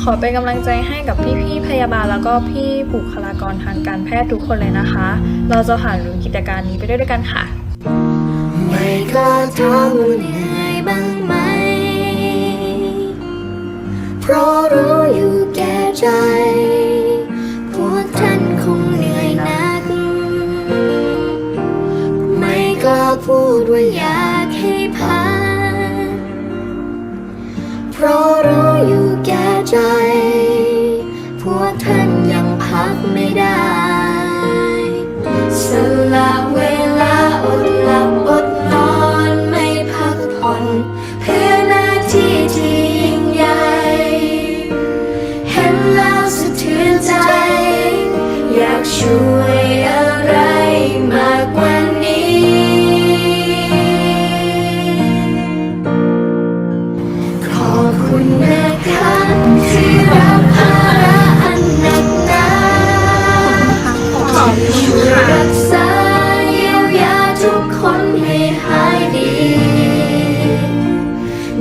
ขอเป็นกำลังใจให้กับพี่ๆพยาบาลแล้วก็พี่บุคลากรทางการแพทย์ทุกคนเลยนะคะ เราจะผ่านวิกฤตการนี้ไปด้วยกันค่ะ ไม่ก็ท้อว่าเหนื่อยบ้างไหม เพราะรู้อยู่แก่ใจ พูดว่าอยากให้พักเพราะรู้อยู่แก่ใจ พวกท่านยังพักไม่ได้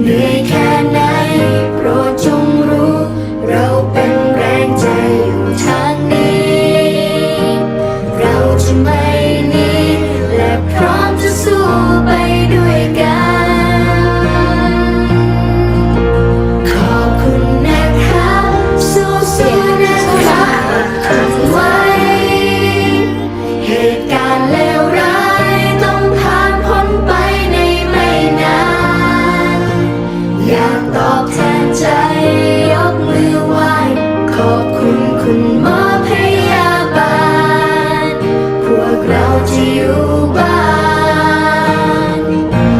เหนื่อย อยากตอบแทนใจยกมือไหวขอบคุณคุณหมอพยาบาล พวกเราจะอยู่บ้าน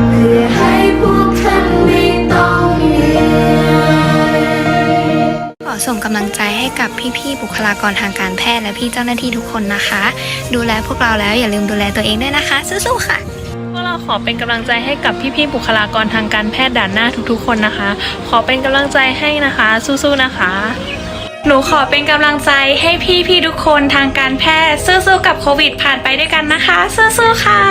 เพื่อให้พวกท่านไม่ต้องเหนื่อยขอส่งกำลังใจให้กับพี่ๆบุคลากรทางการแพทย์และพี่เจ้าหน้าที่ทุกคนนะคะ ดูแลพวกเราแล้วอย่าลืมดูแลตัวเองด้วยนะคะสู้ๆค่ะ ขอเป็นกำลังใจให้กับพี่ๆบุคลากรทางการแพทย์ด่านหน้าทุกๆคนนะคะ ขอเป็นกำลังใจให้นะคะ สู้ๆนะคะ หนูขอเป็นกำลังใจให้พี่ๆทุกคนทางการแพทย์สู้ๆกับโควิด ผ่านไปด้วยกันนะคะสู้ๆค่ะ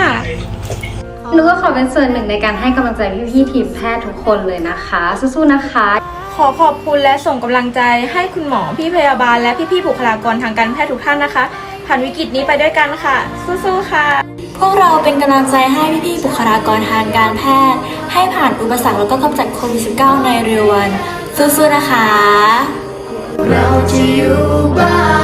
หนูก็ขอเป็นส่วนหนึ่งในการให้กำลังใจพี่ๆทีมแพทย์ทุกคนเลยนะคะสู้ๆนะคะ ขอขอบคุณและส่งกำลังใจให้คุณหมอพี่พยาบาลและพี่ๆบุคลากรทางการแพทย์ทุกท่านนะคะ ผ่านวิกฤตนี้ไปด้วยกันค่ะ สู้ๆค่ะ พวกเราเป็นกำลังใจให้พี่ๆบุคลากรทางการแพทย์ ให้ผ่านอุปสรรคแล้วก็กำจัดโควิด -19 ในเร็ววัน สู้ๆนะคะ เราจะอยู่บ้าน